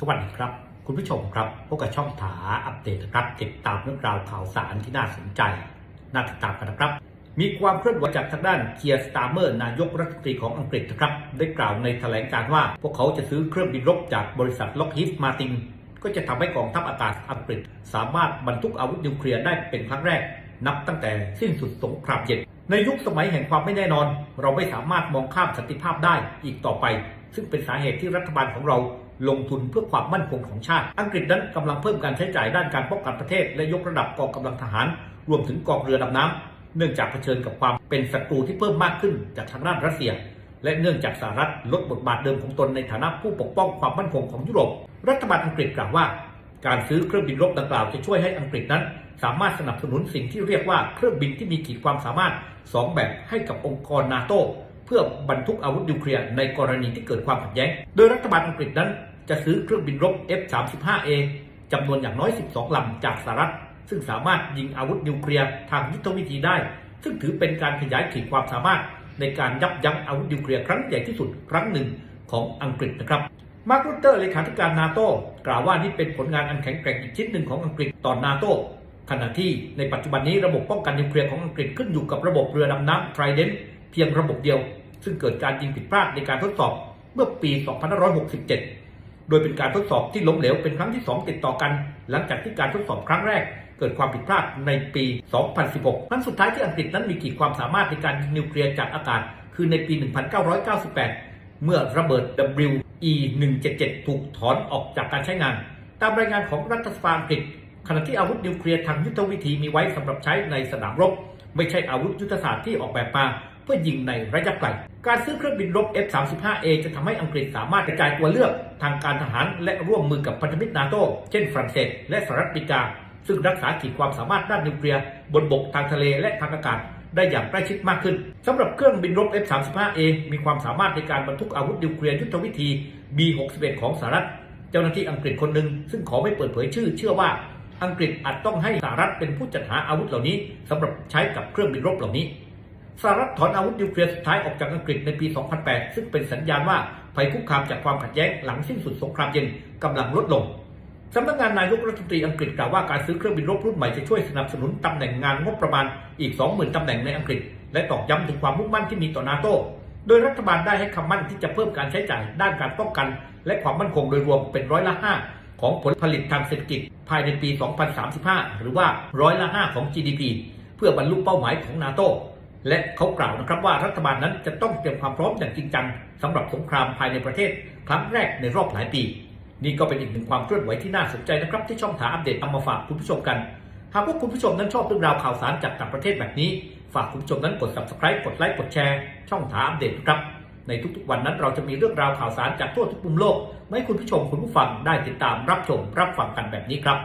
สวัสดีครับ คุณผู้ชมครับพบกับช่องถาอัปเดตนะครับ ติดตามเรื่องราวข่าวสารที่น่าสนใจ น่าติดตามกันนะครับ มีความเคลื่อนไหวจากทางด้านเคียร์สตาร์เมอร์นายกรัฐมนตรีของอังกฤษนะครับ ได้กล่าวในแถลงการ์ว่า พวกเขาจะซื้อเครื่องบินรบจากบริษัทล็อกฮีดมาตินก็จะทำให้กองทัพอากาศอังกฤษ สามารถบรรทุกอาวุธนิวเคลียร์ได้เป็นครั้งแรก นับตั้งแต่สิ้นสุดสงครามเย็นในยุคสมัยแห่งความไม่แน่นอน เราไม่สามารถมองข้ามสันติภาพได้อีกต่อไป ซึ่งเป็นสาเหตุที่รัฐบาลของเรา ลงทุนเพื่อความมั่นคงของชาติ อังกฤษนั้นกำลังเพิ่มการใช้จ่ายด้านการป้องกันประเทศ และยกระดับกองกำลังทหาร รวมถึงกองเรือดำน้ำเนื่องจากเผชิญกับความเป็นศัตรูที่เพิ่มมากขึ้นจากทางด้านรัสเซีย และเนื่องจากสหรัฐลดบทบาทเดิมของตนในฐานะผู้ปกป้องความมั่นคงของยุโรป รัฐบาลอังกฤษกล่าวว่า การซื้อเครื่องบินรบดังกล่าวจะช่วยให้อังกฤษนั้น สามารถสนับสนุนสิ่งที่เรียกว่าเครื่องบินที่มีขีดความสามารถ 2 แบบให้กับองค์กรนาโต เพื่อบรรทุกอาวุธนิวเคลียร์ในกรณีที่เกิดความขัดแย้ง โดยรัฐบาลอังกฤษนั้น จะซื้อเครื่องบินรบ F-35A จำนวนอย่างน้อย 12 ลำจากสหรัฐ ซึ่งสามารถยิงอาวุธนิวเคลียร์ทางยุทธวิธีได้ ซึ่งถือเป็นการขยายขีดความสามารถ ในการยับยั้งอาวุธนิวเคลียร์ครั้งใหญ่ที่สุดครั้งหนึ่งของอังกฤษนะครับมาร์กรูเตอร์เลขาธิการนาโต้กล่าวว่านี่เป็นผลงานอันแข็งแกร่งอีกชิ้นหนึ่งของอังกฤษต่อนาโต้ขณะที่ในปัจจุบันนี้ระบบป้องกันนิวเคลียร์ของอังกฤษขึ้นอยู่กับระบบเรือดำน้ำไทรเดน เพียงระบบเดียว ซึ่งเกิดการยิงผิดพลาดในการทดสอบเมื่อปี 2567 โดยเป็นการทดสอบที่ล้มเหลวเป็นครั้งที่ 2 ติดต่อกัน หลังจากที่การทดสอบครั้งแรกเกิดความผิดพลาดในปี 2016 ครั้งสุดท้ายที่อังกฤษนั้นมีขีดความสามารถในการยิงนิวเคลียร์จากอากาศ คือในปี 1998 เมื่อระเบิด WE 177 ถูกถอนออกจากการใช้งาน ตามรายงานของรัฐสภาอังกฤษ ขณะที่อาวุธนิวเคลียร์ทางยุทธวิธีมีไว้สำหรับใช้ในสนามรบ ไม่ใช่อาวุธยุทธศาสตร์ที่ออกแบบมา เพื่อยิงในระยะไกล การซื้อเครื่องบินรบ F-35A จะทำให้อังกฤษสามารถกระจายตัวเลือกทางการทหารและร่วมมือกับพันธมิตรนาโตเช่นฝรั่งเศสและสหรัฐอเมริกา ซึ่งรักษาขีดความสามารถด้านนิวเคลียร์บนบกทางทะเลและทางอากาศได้อย่างใกล้ชิดมากขึ้นสำหรับเครื่องบินรบ F-35A มีความสามารถในการบรรทุกอาวุธนิวเคลียร์ยุทธวิธี B-61 ของสหรัฐ เจ้าหน้าที่อังกฤษคนหนึ่งซึ่งขอไม่เปิดเผยชื่อ เชื่อว่าอังกฤษอาจต้องให้สหรัฐเป็นผู้จัดหาอาวุธเหล่านี้สำหรับใช้กับเครื่องบินรบเหล่านี้ สหรัฐถอนอาวุธนิวเคลียร์สุดท้ายออกจากอังกฤษในปี 2008 ซึ่งเป็นสัญญาณว่าภัยคุกคามจากความขัดแย้งหลังสิ้นสุดสงครามเย็นกำลังลดลงสำนักงานนายกรัฐมนตรีอังกฤษกล่าวว่าการซื้อเครื่องบินรบรุ่นใหม่จะช่วยสนับสนุนตำแหน่งงานงบประมาณอีก 20,000ตำแหน่งในอังกฤษ และตอกย้ำถึงความมุ่งมั่นที่มีต่อนาโตโดยรัฐบาลได้ให้คำมั่นที่จะเพิ่มการใช้จ่ายด้านการป้องกัน และความมั่นคงโดยรวมเป็นร้อยละ5ของผลผลิตทางเศรษฐกิจภายในปี 2035 หรือว่าร้อยละ5ของ GDP เพื่อบรรลุเป้าหมายของนาโต และเขากล่าวนะครับว่ารัฐบาลนั้นจะต้องเตรียมความพร้อมอย่างจริงจังสำหรับสงครามภายในประเทศ ครั้งแรกในรอบหลายปี นี่ก็เป็นอีกหนึ่งความเคลื่อนไหวที่น่าสนใจนะครับ ที่ช่องถาอัปเดตเอามาฝากคุณผู้ชมกัน หากว่าคุณผู้ชมนั้นชอบเรื่องราวข่าวสารจากต่างประเทศแบบนี้ ฝากคุณผู้ชมนั้นกด subscribe กดไลค์กดแชร์ช่องถาอัปเดตนะครับในทุกๆวันนั้นเราจะมีเรื่องราวข่าวสารจากทั่วทุกมุมโลกมาให้คุณผู้ชมคุณผู้ฟังได้ติดตามรับชมรับฟังกันแบบนี้ครับ